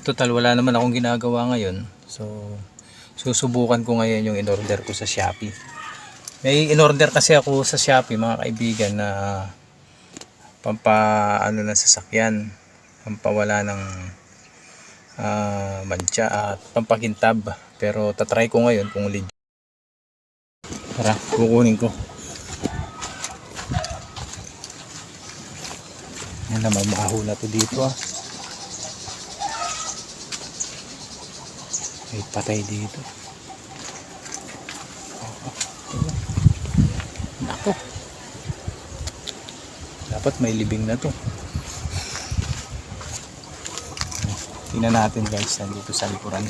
total wala naman akong ginagawa ngayon. So, susubukan ko ngayon yung in-order ko sa Shopee. May in-order kasi ako sa Shopee mga kaibigan na pampa ano ng sasakyan, pampawala ng ah, mancha at pampakintab. Pero tatry ko ngayon kung legit. Tara, kukunin ko. Yan naman, maho na to dito ah. May patay dito. Nako. Dapat may libing na to. Tingnan natin guys, nandito sa likuran.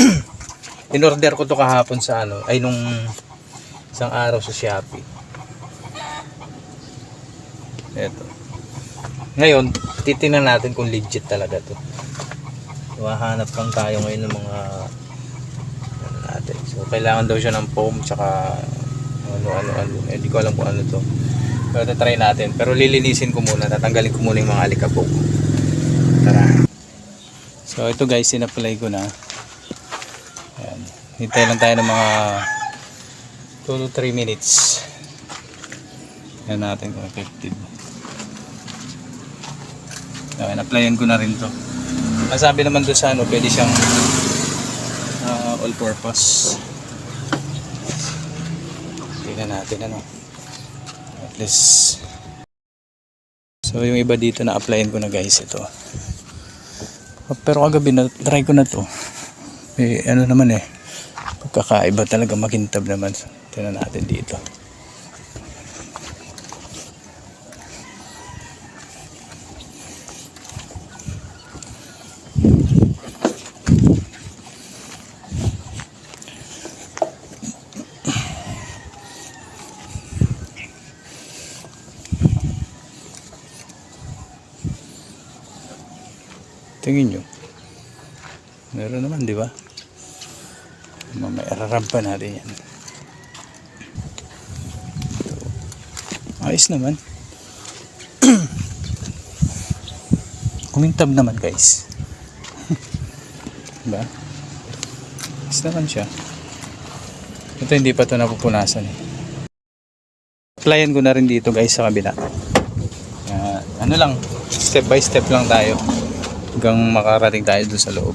In-order ko to kahapon sa ano, ay nung isang araw sa Shopee. Eto. Ngayon, titingnan natin kung legit talaga to. Mahanap lang tayo ngayon ng mga ano natin. So, kailangan daw siya ng foam tsaka ano ano ano. Eh, di ko alam kung ano to. Pero try natin. Pero lilinisin ko muna. Tatanggalin ko muna yung mga alikabok. Tara. So, ito guys, in-apply ko na. Ayan. Hintay lang tayo ng mga 2 to 3 minutes. Yan natin kung effective. Ayan, applyan ko na rin to. Masabi naman doon sa ano, pwede siyang ah, all purpose. Tingnan natin ano. At least So yung iba dito na applyan ko na guys ito. Pero kagabi na try ko na to. Eh ano naman eh. Pagkakaiba talaga makintab naman. Tingnan natin dito. Tingin nyo. Meron naman, di ba? Mamaya rarampa natin yan. Ayos naman. Kumintab naman guys. diba? Ayos naman siya. Ito hindi pa ito napupunasan eh. Applyan ko na rin dito guys sa kabila. Yan. ano lang, step by step lang tayo hanggang makarating tayo doon sa loob.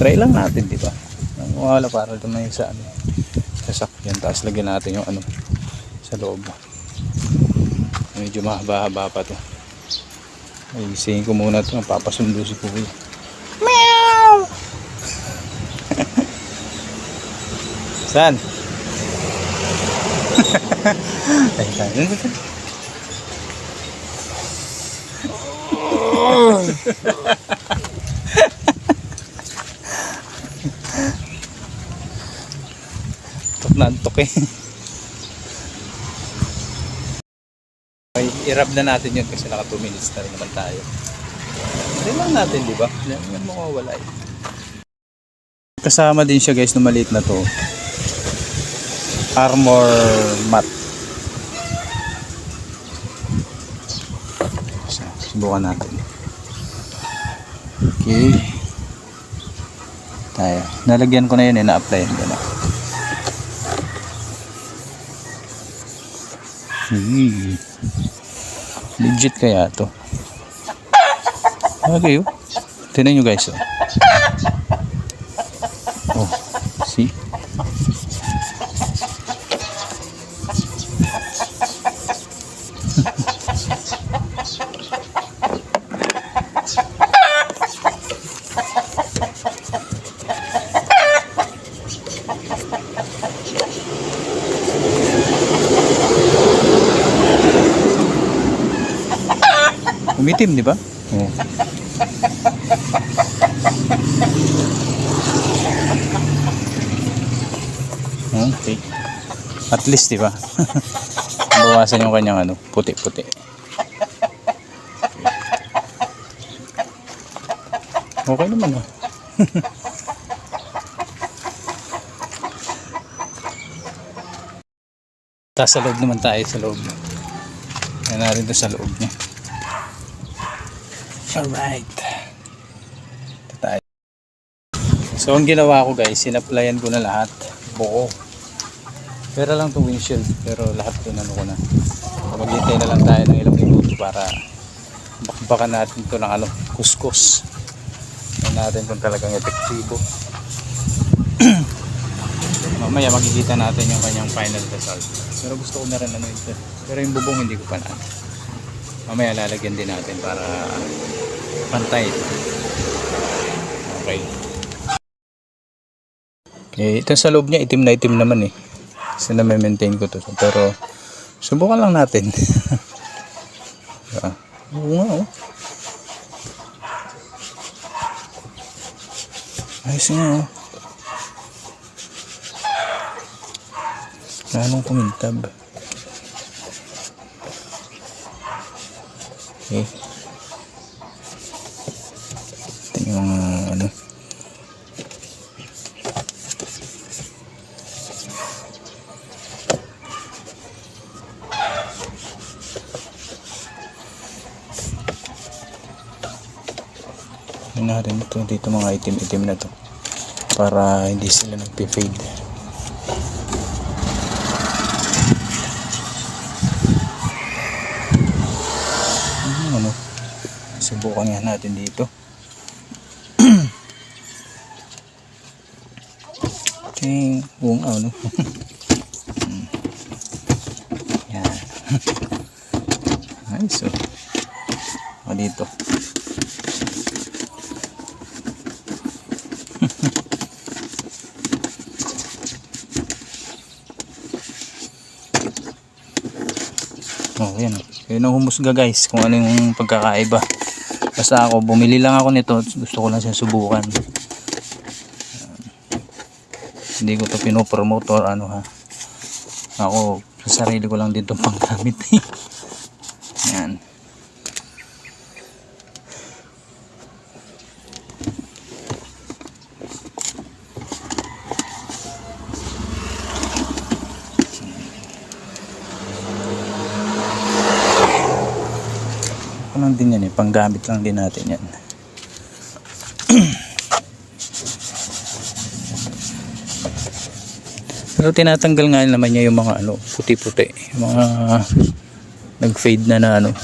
Try lang natin, di ba? Wala para tumayo sa ano, sasakyan. Tapos lagyan natin yung ano sa loob. Medyo mahaba-haba pa to. Ay, isingin ko muna to. Papasundo si Kuya. Meow! Saan? Ay, saan? Tok na antok eh. Ay, i-rub na natin yun kasi naka 2 minutes na rin naman tayo. Try lang natin, di ba? Hindi naman mawawala eh. Kasama din siya guys maliit na to. Armor mat. Subukan natin. Okay. Tayo. Nalagyan ko na yun eh, na-apply. Gano'n. Hmm. Legit kaya to. Okay, oh. Tingnan nyo guys. Oh, see? Umitim, di ba? Oo. Okay. At least, di ba? Bawasan yung kanyang ano, puti-puti. Okay naman ah. Tapos sa loob naman tayo sa loob. Yan na rin sa loob niya. Alright. Ito tayo. So, ang ginawa ko guys, sinaplayan ko na lahat. Buo. Pero lang itong windshield. Pero lahat yun ano ko na. Maghintay na lang tayo ng ilang minuto para bakbakan natin ito ng ano, kuskus. Tingnan natin kung talagang epektibo. Mamaya makikita natin yung kanyang final result. Pero gusto ko na rin ano ito. Pero yung bubong hindi ko pa na. Mamaya lalagyan din natin para pantay. Okay. Okay, ito sa loob niya itim na itim naman eh. Kasi na maintain ko to. Pero subukan lang natin. ah, oo nga oh. Ayos nga oh. Lalong kumintab. Okay. Ito yung mga ano. Natin ito dito mga itim-itim na to para hindi sila nagpe-fade. Ano, ano? Subukan nga natin dito. Ting, buong ano. Yan. Nice oh. O dito. Oh, yan. Yun ang humusga guys kung ano yung pagkakaiba. Basta ako, bumili lang ako nito. Gusto ko lang siya subukan. Hindi ko to pinopromote or ano ha. Ako, sa sarili ko lang din itong panggamit. lang din yan eh, panggamit lang din natin yan. Pero tinatanggal nga naman niya yung mga ano, puti-puti, yung mga nag-fade na na ano.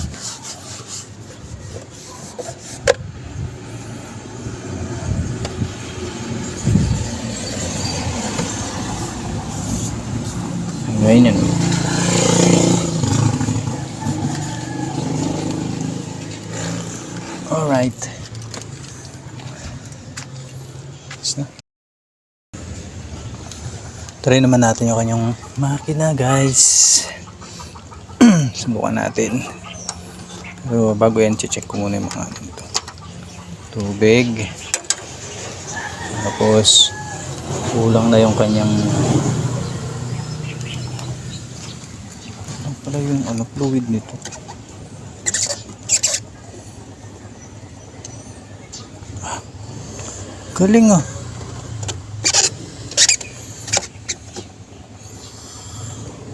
Ngayon yan. Alright. Tapos na. Try naman natin yung kanyang makina guys. Subukan natin. Pero bago yan, check ko muna yung mga ito. Tubig. Tapos, kulang na yung kanyang ano pala yung ano, fluid nito. Galing ah.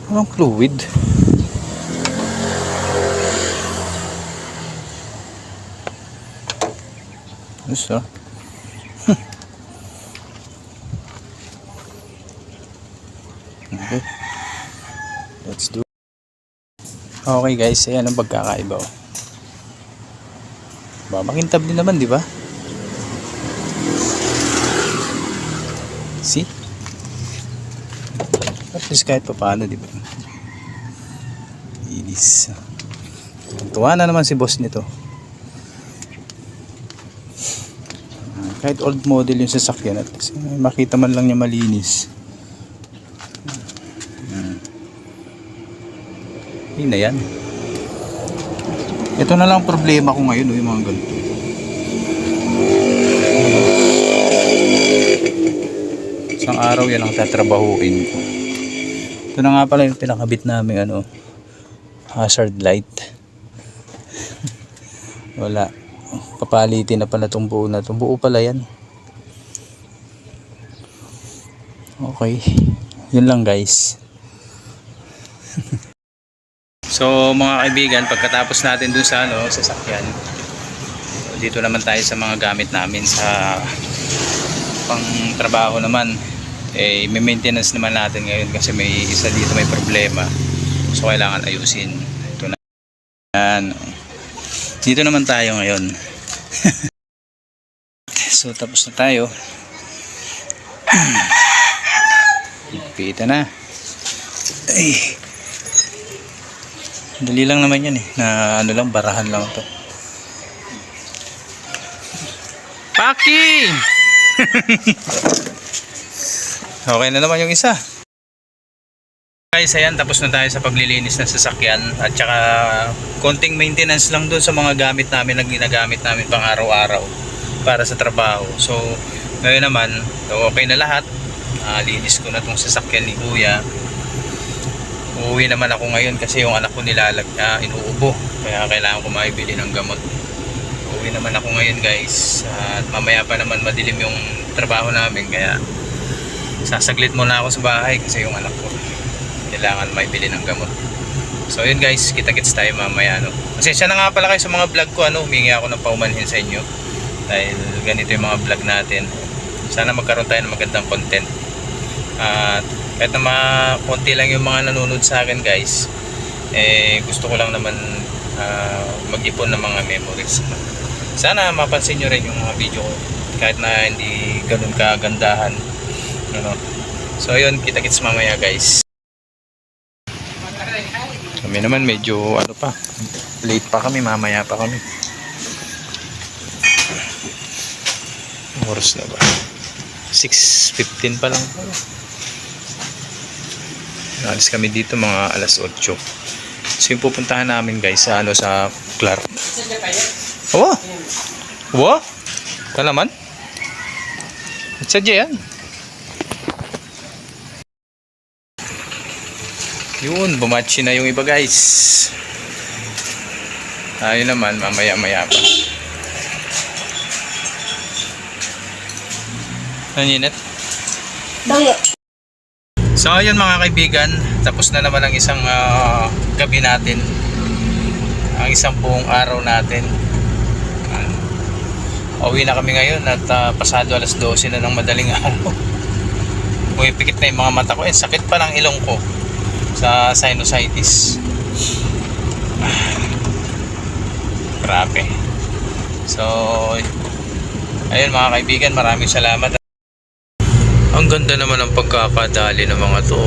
Anong fluid? Yes ah. okay. Let's do Okay guys, ayan ang pagkakaiba. oh. Ba, makintab din naman, di ba? See? Least kahit pa paano, di ba? Inis. Tuwa na naman si boss nito. Ah, Kahit old model yung sasakyan at eh, makita man lang niya malinis. Hmm. Yun na yan. Ito na lang problema ko ngayon, yung mga ganito. Isang araw yan ang tatrabahuin ko. Ito na nga pala yung pinakabit namin ano, hazard light. Wala. Papalitin na pala itong buo na. Itong buo pala yan. Okay. Yun lang guys. so mga kaibigan, pagkatapos natin dun sa ano, sasakyan, dito naman tayo sa mga gamit namin sa pang trabaho naman eh may maintenance naman natin ngayon kasi may isa dito may problema. So kailangan ayusin. Ito na. Yan. Dito naman tayo ngayon. So tapos na tayo. Pita na. Ay. Dali lang naman yan eh. Na ano lang barahan lang to. Paki! okay na naman yung isa. Guys, ayan, tapos na tayo sa paglilinis ng sasakyan at saka konting maintenance lang dun sa mga gamit namin na ginagamit namin pang araw-araw para sa trabaho. So, ngayon naman, okay na lahat. Ah, linis ko na tong sasakyan ni Kuya. Uuwi naman ako ngayon kasi yung anak ko nilalag, ah, inuubo. Kaya kailangan ko maibili ng gamot. Uuwi naman ako ngayon guys. At mamaya pa naman madilim yung trabaho namin kaya sasaglit muna ako sa bahay kasi yung anak ko kailangan may bili ng gamot. So yun guys, kita-kits tayo mamaya no. Pasensya na nga pala kayo sa mga vlog ko ano, humingi ako ng paumanhin sa inyo. Dahil ganito yung mga vlog natin. Sana magkaroon tayo ng magandang content. At kahit na mga konti lang yung mga nanonood sa akin guys, eh gusto ko lang naman ah, mag-ipon ng mga memories. Sana mapansin nyo rin yung mga video ko kahit na hindi ganun kagandahan. Ano. So ayun, kita-kits mamaya guys. Kami naman medyo ano pa, late pa kami, mamaya pa kami. Oras na ba? 6.15 pa lang. Naalis kami dito mga alas 8. So yung pupuntahan namin guys sa ano sa Clark. Oh! Wow! Ito naman. Sadya yan. Yun, bumatchi na yung iba guys. Tayo naman, mamaya maya pa. Naninit? Dali. So ayun mga kaibigan, tapos na naman ang isang ah, gabi natin. Ang isang buong araw natin. Uwi na kami ngayon at ah, pasado alas 12 na ng madaling araw. Pumipikit na yung mga mata ko. Eh, sakit pa ng ilong ko sa sinusitis. Grabe. So, ayun mga kaibigan, maraming salamat. Ang ganda naman ng pagkakadali ng mga to.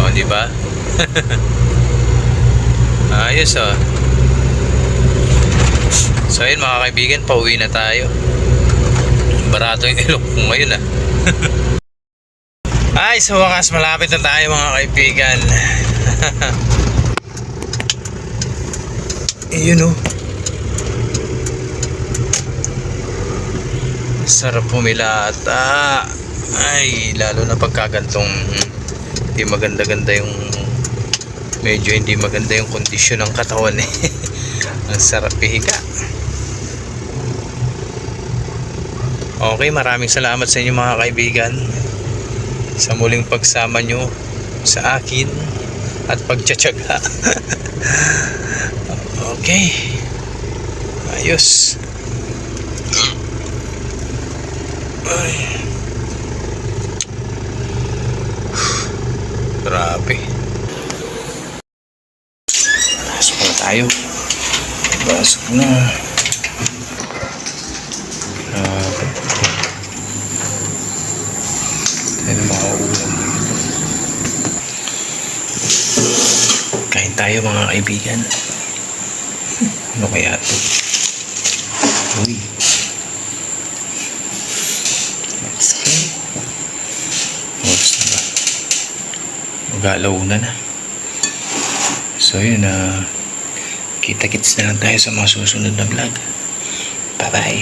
Oh, di ba? Ayos oh. So ayun mga kaibigan, pauwi na tayo. Barato yung ilong ko ngayon ah. Ay, sa wakas malapit na tayo mga kaibigan. Ayun oh. Sarap pumilata. Ay, lalo na pagkagantong hindi maganda-ganda yung medyo hindi maganda yung kondisyon ng katawan eh. Ang sarap pihiga. Okay, maraming salamat sa inyo mga kaibigan sa muling pagsama nyo sa akin at pagtsatsaga. okay. Ayos. Ay. Grabe. Pasok na tayo. Pasok na. Tayo na mga. Kain tayo mga kaibigan. Ano kaya ito? Uy. Let's na ba? Mag-alaw na na. So yun na. kita-kits na lang tayo sa mga susunod na vlog. Bye-bye.